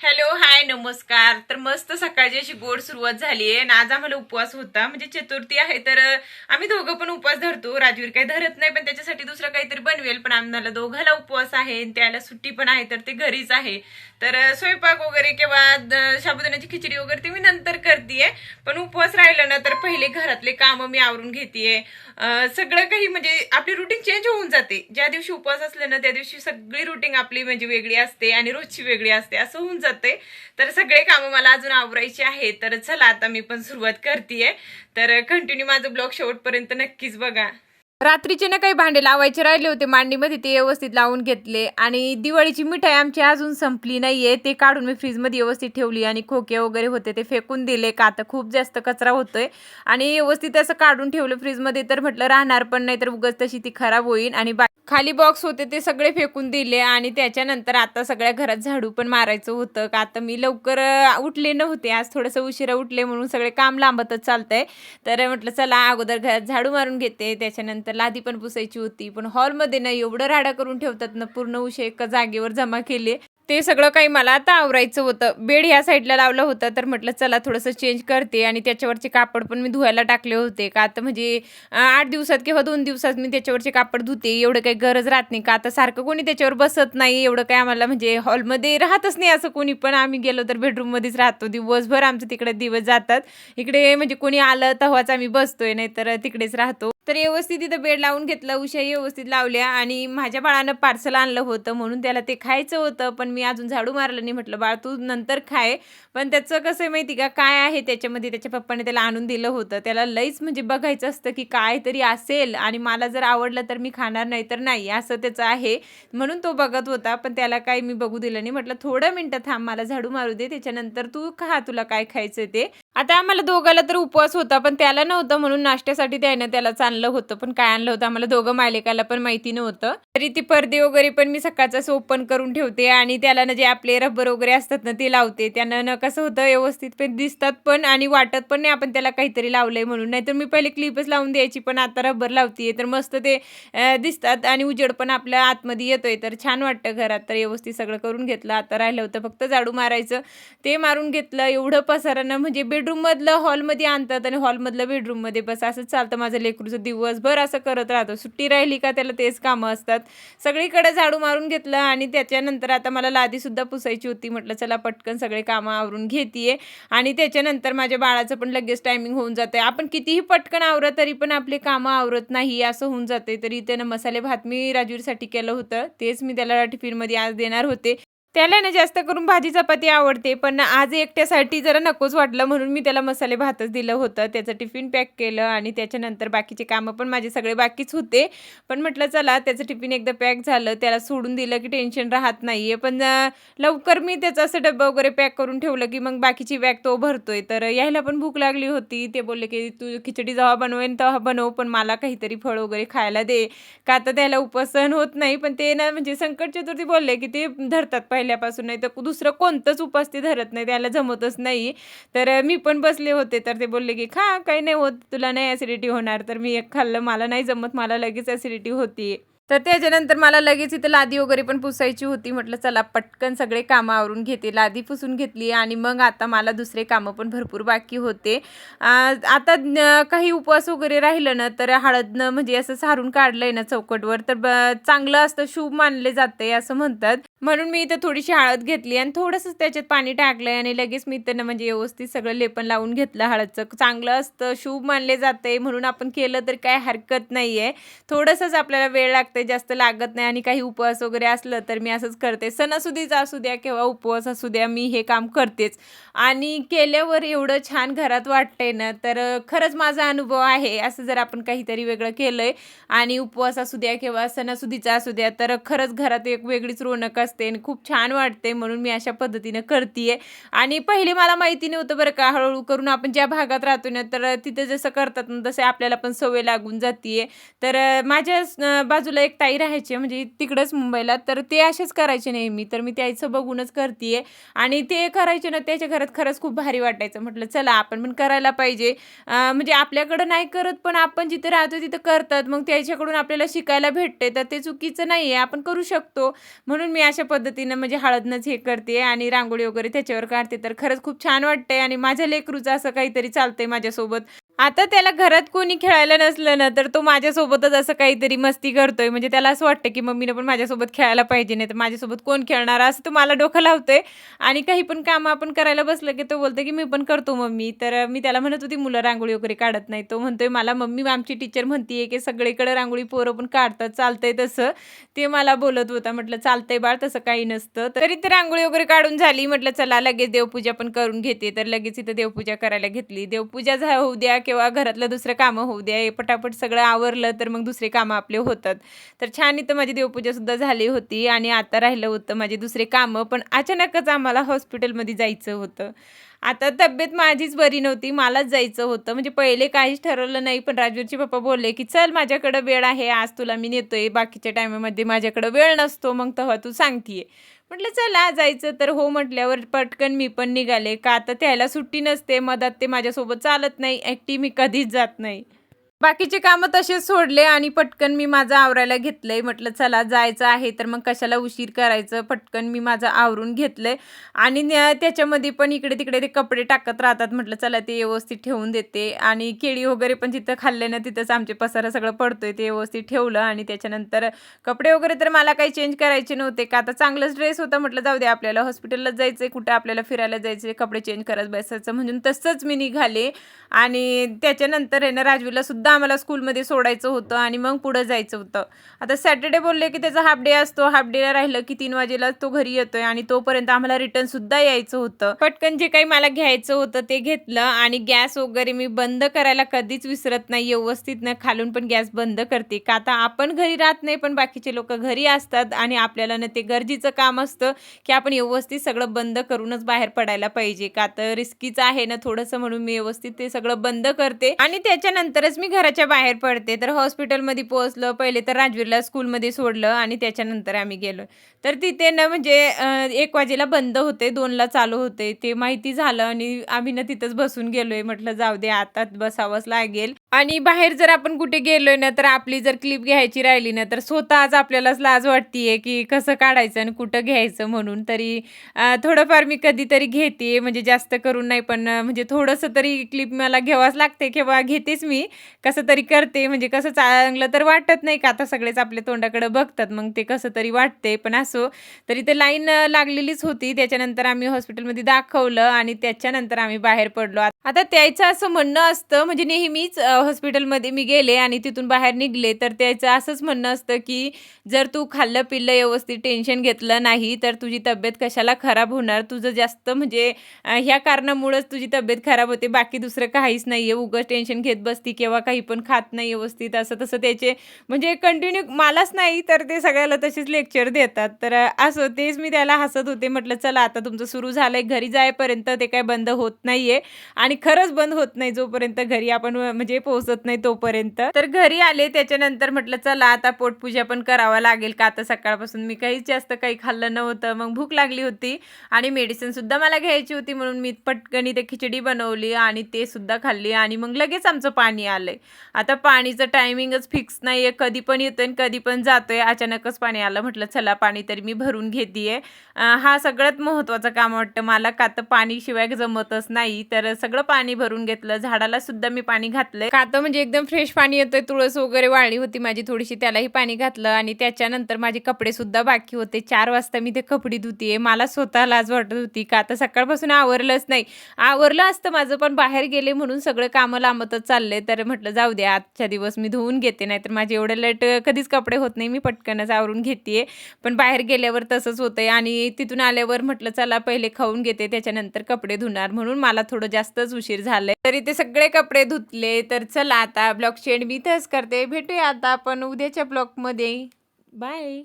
Hello hi नमस्कार. तर मस्त सकाळची अशी गोड सुरुवात झाली आहे आणि आज आम्हाला उपवास होता. म्हणजे चतुर्थी आहे तर आम्ही दोघं पण उपवास धरतो. राजवीर काही धरत नाही पण त्याच्यासाठी दुसरं काहीतरी बनवेल. पण आम्हाला दोघाला उपवास आहे आणि त्याला सुट्टी पण आहे तर ते घरीच आहे. तर स्वयंपाक वगैरे किंवा द- साबुदाण्याची खिचडी वगैरे ते मी नंतर करतेय. पण उपवास राहिलं ना तर पहिले घरातले कामं मी आवरून घेतेय. सगळं काही म्हणजे आपली रुटीन चेंज होऊन जाते. ज्या दिवशी उपवास असलं ना त्या दिवशी सगळी रुटीन आपली म्हणजे वेगळी असते आणि रोजची वेगळी असते. असं होऊन जाते. तर सगळे कामं मला अजून आवरायची आहे तर चला आता मी पण सुरुवात करतेय. तर कंटिन्यू माझं ब्लॉग शेवटपर्यंत नक्कीच बघा. रात्रीचे ना काही भांडे लावायचे राहिले होते. मांडीमध्ये ते व्यवस्थित लावून घेतले. आणि दिवाळीची मिठाई आमची अजून संपली नाहीये. ते काढून मी फ्रीजमध्ये व्यवस्थित ठेवली आणि खोके वगैरे होते ते फेकून दिले. का आता खूप जास्त कचरा होतोय. आणि व्यवस्थित असं काढून ठेवलं फ्रीजमध्ये. तर म्हटलं राहणार पण नाही तर उगाच तशी ती खराब होईल. आणि बा- खाली बॉक्स होते ते सगळे फेकून दिले. आणि त्याच्यानंतर आता सगळ्या घरात झाडू पण मारायचं होतं. का आता मी लवकर उठले नव्हते. आज थोडंसं उशिरा उठले म्हणून सगळे काम लांबतच चालतंय. तर म्हटलं चला अगोदर घरात झाडू मारून घेते. त्याच्यानंतर तर लादी पण पुसायची होती. पण हॉलमध्ये ना एवढं राडा करून ठेवतात ना पूर्ण उशे एका जागेवर जमा केले. ते सगळं काही मला आता आवरायचं होतं. बेड ह्या साईडला लावलं होतं तर म्हटलं चला थोडंसं चेंज करते आणि त्याच्यावरचे कापड पण मी धुवायला टाकले होते. का आता म्हणजे आठ दिवसात किंवा दोन दिवसात मी त्याच्यावरचे कापड धुते. एवढं काही गरज राहत नाही. का आता सारखं कोणी त्याच्यावर बसत नाही. एवढं काय आम्हाला म्हणजे हॉलमध्ये राहतच नाही असं कोणी. पण आम्ही गेलो तर बेडरूममध्येच राहतो. दिवसभर आमचं तिकडे दिवस जातात. इकडे म्हणजे कोणी आलं तेव्हाच आम्ही बसतोय नाही तर तिकडेच राहतो. तर व्यवस्थित तिथं बेड लावून घेतलं उशाही व्यवस्थित लावल्या आणि माझ्या बाळानं पार्सल आणलं होतं म्हणून त्याला ते खायचं होतं पण मी अजून झाडू मारलं नाही. म्हटलं बाळ तू नंतर खाय पण त्याचं कसं आहे माहिती का? काय आहे त्याच्यामध्ये? त्याच्या पप्पाने त्याला आणून दिलं होतं. त्याला लईच म्हणजे बघायचं असतं की काय तरी असेल आणि मला जर आवडलं तर मी खाणार नाही तर नाही असं त्याचं आहे म्हणून तो बघत होता. पण त्याला काही मी बघू दिलं नाही. म्हटलं थोडं मिनटं थांब मला झाडू मारू दे. त्याच्यानंतर तू खा तुला काय खायचं ते. आता आम्हाला दोघाला तर उपवास होता पण त्याला नव्हतं म्हणून नाश्त्यासाठी त्यानं त्याला चाललं होतं पण काय आणलं होतं आम्हाला दोघं मालिकाला पण माहिती नव्हतं. तरी ती पडदे वगैरे पण मी सकाळचं ओपन करून ठेवते आणि त्याला ना जे आपले रबर वगैरे असतात ना ते लावते. त्यानं ना कसं होतं व्यवस्थित पण दिसतात पण आणि वाटत पण नाही आपण त्याला काहीतरी लावलंय म्हणून. नाहीतर मी पहिले क्लिपच लावून द्यायची पण आता रबर लावतीये. तर मस्त ते दिसतात आणि उजेड पण आपल्या आतमध्ये येतोय. तर छान वाटतं घरात. तर व्यवस्थित सगळं करून घेतलं. आता राहिलं होतं फक्त झाडू मारायचं. ते मारून घेतलं. एवढं पसारानं म्हणजे बेडरूममधलं हॉलमध्ये आणतात आणि हॉलमधलं बेडरूममध्ये बस असंच चालतं. माझं लेकरूचं दिवसभर असं करत राहतो. सुट्टी राहिली का त्याला तेच कामं असतात. सगळीकडे झाडू मारून घेतलं आणि त्याच्यानंतर आता मला लादीसुद्धा पुसायची होती. म्हटलं चला पटकन सगळे कामं आवरून घेतीये. आणि त्याच्यानंतर माझ्या बाळाचं पण लगेच टायमिंग होऊन जाते आपण कितीही पटकन आवरत तरी पण आपले कामं आवरत नाही असं होऊन जाते तरी त्यानं मसाले भात मी राजवीरसाठी केलं होतं. तेच मी त्याला टिफिनमध्ये आज देणार होते. त्याला ना जास्त करून भाजी चपाती आवडते पण आज एकट्यासाठी जरा नकोच वाटलं म्हणून मी त्याला मसाले भातच दिलं होतं. त्याचं टिफिन पॅक केलं आणि त्याच्यानंतर बाकीचे कामं पण माझे सगळे बाकीच होते. पण म्हटलं चला त्याचं टिफिन एकदा पॅक झालं त्याला सोडून दिलं की टेन्शन राहत नाही आहे पण लवकर मी त्याचं असं डब्बा वगैरे पॅक करून ठेवलं की मग बाकीची बॅग तो भरतोय. तर यायला पण भूक लागली होती. ते बोलले की तू खिचडी जेव्हा बनवेन तेव्हा बनव पण मला काहीतरी फळ वगैरे खायला दे. का तर त्याला उपवास होत नाही पण ते ना म्हणजे संकट चतुर्थी बोलले की ते धरतात पहिल्यापासून नाही तर दुसरं कोणतंच उपास ते धरत नाही त्याला जमतच नाही. तर मी पण बसले होते तर ते बोलले की खा काही नाही होत तुला नाही ॲसिडिटी होणार. तर मी एक खाल्लं मला नाही जमत मला लगेच ॲसिडिटी होती तर त्याच्यानंतर मला लगेच इथं लादी वगैरे पण पुसायची होती. म्हटलं चला पटकन सगळे कामं आवरून घेते. लादी पुसून घेतली आणि मग आता मला दुसरे कामं पण भरपूर बाकी होते. आता काही उपवास वगैरे राहिलं ना तर हळदनं म्हणजे असं सारून काढलंय ना चौकटवर तर ब- चांगलं असतं शुभ मानले जाते असं म्हणतात. म्हणून मी इथं थोडीशी हळद घेतली आणि थोडंसं त्याच्यात पाणी टाकलंय आणि लगेच मी त्यांना म्हणजे व्यवस्थित सगळं लेपन लावून घेतलं हळदचं. चांगलं असतं शुभ मानले जाते म्हणून आपण केलं तर काय हरकत नाही आहे थोडंसंच आपल्याला वेळ लागतं जास्त लागत नाही आणि काही उपवास वगैरे असलं तर मी असंच करते. सणासुदीचा असू द्या किंवा उपवास असू द्या मी हे काम करतेच. आणि केल्यावर एवढं छान घरात वाटते ना तर खरंच माझा अनुभव आहे. असं जर आपण काहीतरी वेगळं केलंय आणि उपवास असू द्या किंवा सणासुदीचा असू द्या तर खरंच घरात एक वेगळीच रोनक असते आणि खूप छान वाटते म्हणून मी अशा पद्धतीनं करते आणि पहिले मला माहिती नव्हतं बरं का हळूहळू करून आपण ज्या भागात राहतो ना तर तिथे जसं करतात ना तसे आपल्याला पण सवय लागून जाते तर माझ्या बाजूला एक एक ताई राहायचे म्हणजे तिकडंच मुंबईला तर ते असेच करायचे नेहमी. तर मी त्याचं बघूनच करते आणि ते करायचे ना त्याच्या घरात खरंच खूप भारी वाटायचं. म्हटलं चला आपण पण करायला पाहिजे. म्हणजे आपल्याकडं नाही करत पण आपण जिथे राहतो तिथं करतात. मग त्याच्याकडून आपल्याला शिकायला भेटते तर ते चुकीचं नाही आहे आपण करू शकतो. म्हणून मी अशा पद्धतीनं म्हणजे हळदनंच हे करते आणि रांगोळी वगैरे त्याच्यावर काढते. तर खरंच खूप छान वाटतंय आणि माझ्या लेकरूचं असं काहीतरी चालतंय माझ्यासोबत. आता त्याला घरात कोणी खेळायला नसलं ना तर तो माझ्यासोबतच असं काहीतरी मस्ती करतोय. म्हणजे त्याला असं वाटतं की मम्मीनं पण माझ्यासोबत खेळायला पाहिजे नाही तर माझ्यासोबत कोण खेळणार? असं तो मला डोकं लावतोय. आणि काही पण कामं आपण करायला बसलं की तो बोलतो की मी पण करतो मम्मी. तर मी त्याला म्हणत होती मुलं रांगोळी वगैरे काढत नाही तो म्हणतोय मला मम्मी आमची टीचर म्हणतीये की सगळीकडे रांगोळी पोरं पण काढतात चालतंय तसं. ते मला बोलत होता म्हटलं चालतंय बाळ तसं काही नसतं. तरी ते रांगोळी वगैरे काढून झाली म्हटलं चला लगेच देवपूजा पण करून घेते. तर लगेच इथं देवपूजा करायला घेतली. देवपूजा झा होऊ द्या किंवा घरातलं दुसरं कामं होऊ द्या हे पटापट सगळं आवरलं तर मग दुसरे कामं आपले होतात. तर छान इथं माझी देवपूजा सुद्धा झाली होती आणि आता राहिलं होतं माझे दुसरे कामं पण अचानकच आम्हाला हॉस्पिटलमध्ये जायचं होतं. आता तब्येत माझीच बरी नव्हती मलाच जायचं होतं. म्हणजे पहिले काहीच ठरवलं नाही पण राजवीरचे पप्पा बोलले की चल माझ्याकडं वेळ आहे आज तुला मी नेतोय बाकीच्या टायमामध्ये माझ्याकडं वेळ नसतो मग तेव्हा तू सांगतीये. म्हटलं चला जायचं तर हो म्हटल्यावर पटकन मी पण निघाले. का आता त्याला सुट्टी नसते मधात ते माझ्यासोबत चालत नाही एकटी मी कधीच जात नाही. बाकीचे कामं तसेच सोडले आणि पटकन मी माझं आवरायला घेतलंय. म्हटलं चला जायचं आहे. तर मग कशाला उशीर करायचं? पटकन मी माझं आवरून घेतलंय. आणि त्याच्यामध्ये पण इकडे तिकडे ते कपडे टाकत राहतात. म्हटलं चला ते व्यवस्थित ठेवून देते. आणि केळी वगैरे पण जिथं खाल्ले ना तिथंच आमचे पसारा सगळं पडतोय. ते व्यवस्थित ठेवलं आणि त्याच्यानंतर कपडे वगैरे तर मला काही चेंज करायचे नव्हते. का आता चांगलंच ड्रेस होता. म्हटलं जाऊ दे आपल्याला हॉस्पिटलला जायचं कुठं आपल्याला फिरायला जायचं कपडे चेंज करत बसायचं. म्हणून तसंच मी निघाले. आणि त्याच्यानंतर आहे ना राजवीला सुद्धा आम्हाला स्कूलमध्ये सोडायचं होतं आणि मग पुढं जायचं होतं. आता सॅटर्डे बोलले की त्याचा हाफ डे असतो. हाफ डेला राहिलं की तीन वाजेला तो घरी येतोय आणि तोपर्यंत आम्हाला रिटर्न सुद्धा यायचं होतं. पटकन जे काही मला घ्यायचं होतं ते घेतलं आणि गॅस वगैरे मी बंद करायला कधीच विसरत नाही. व्यवस्थित ना खालून पण गॅस बंद करते. का आता आपण घरी राहत नाही पण बाकीचे लोक घरी असतात आणि आपल्याला ना ते गरजेचं काम असतं की आपण व्यवस्थित सगळं बंद करूनच बाहेर पडायला पाहिजे. का तर रिस्कीचं आहे ना थोडंसं म्हणून मी व्यवस्थित ते सगळं बंद करते आणि त्याच्यानंतरच मी घराच्या बाहेर पडते. तर हॉस्पिटलमध्ये पोहोचलं पहिले तर राजवीरला स्कूलमध्ये सोडलं आणि त्याच्यानंतर आम्ही गेलो. तर तिथे ना म्हणजे एक वाजेला बंद होते दोनला चालू होते. ते माहिती झालं आणि आम्ही ना तिथंच बसून गेलोय. म्हटलं जाऊ दे आता बसावंच लागेल. आणि बाहेर जर आपण कुठे गेलोय ना तर आपली जर क्लिप घ्यायची राहिली ना तर स्वतःच आपल्यालाच लाज वाटतीये की कसं काढायचं आणि कुठं घ्यायचं म्हणून. तरी थोडंफार मी कधीतरी घेते म्हणजे जास्त करून नाही पण म्हणजे थोडंसं तरी क्लिप मला घ्यावाच लागते किंवा घेतेच मी. कसं तरी करते म्हणजे कसं चांगलं तर वाटत नाही का? आता सगळेच आपल्या तोंडाकडे बघतात मग ते कसं तरी वाटते. पण असो तरी ते लाईन लागलेलीच होती. त्याच्यानंतर आम्ही हॉस्पिटलमध्ये दाखवलं आणि त्याच्यानंतर आम्ही बाहेर पडलो. आता त्याचं असं म्हणणं असतं म्हणजे नेहमीच हॉस्पिटलमध्ये मी गेले आणि तिथून बाहेर निघले तर त्याचं असंच म्हणणं असतं की जर तू खाल्लं पिल्लं व्यवस्थित टेन्शन घेतलं नाही तर तुझी तब्येत कशाला खराब होणार? तुझं जास्त म्हणजे ह्या कारणामुळंच तुझी तब्येत खराब होते बाकी दुसरं काहीच नाही आहे उगं टेन्शन घेत बसती किंवा काही पण खात नाही व्यवस्थित असं तसं त्याचे म्हणजे कंटिन्यू मलाच नाही तर ते सगळ्याला तसेच लेक्चर देतात. तर असं तेच मी त्याला हसत होते म्हटलं चला आता तुमचं सुरू झालंय घरी जायपर्यंत ते काय बंद होत नाहीये आणि खरंच बंद होत नाही जोपर्यंत घरी आपण म्हणजे पोहोचत नाही तोपर्यंत. तर घरी आले त्याच्यानंतर म्हटलं चला आता पोटपूजा पण करावा लागेल का आता सकाळपासून मी काहीच जास्त काही खाल्लं नव्हतं. मग भूक लागली होती आणि मेडिसिन सुद्धा मला घ्यायची होती म्हणून मी पटकनी ते खिचडी बनवली आणि ते सुद्धा खाल्ली आणि मग लगेच आमचं पाणी आलंय. आता पाणीचं टायमिंगच फिक्स नाही आहे कधी पण येतोय आणि कधी पण जातोय. अचानकच पाणी आलं म्हटलं चला पाणी तरी मी भरून घेते हा सगळ्यात महत्त्वाचं काम वाटतं. मला का तर पाणी शिवाय जमतच नाही. तर सगळं पाणी भरून घेतलं. झाडाला सुद्धा मी पाणी घातलंय. का तर म्हणजे एकदम फ्रेश पाणी येतंय. तुळस वगैरे वाळली होती माझी थोडीशी. त्यालाही पाणी घातलं आणि त्याच्यानंतर माझे कपडे सुद्धा बाकी होते. चार वाजता मी ते कपडे धुतीये. मला स्वतः लाज वाटत होती का तर सकाळपासून आवरलंच नाही. आवरलं असतं माझं पण बाहेर गेले म्हणून सगळं कामं लांबतच चालले तर म्हटलं जाऊ दे आजच्या दिवस मी धुवून घेते नाहीतर माझे एवढे लेट कधीच कपडे होत नाही मी पटकनच आवरून घेते पण बाहेर गेल्यावर तसंच होतंय आणि तिथून आल्यावर म्हटलं चला पहिले खाऊन घेते त्याच्यानंतर कपडे धुणार. म्हणून मला थोडं जास्तच उशीर झालंय. तरी ते सगळे कपडे धुतले तर चला आता ब्लॉग शेड मी इथंच करते. भेटूया आता आपण उद्याच्या ब्लॉगमध्ये. बाय.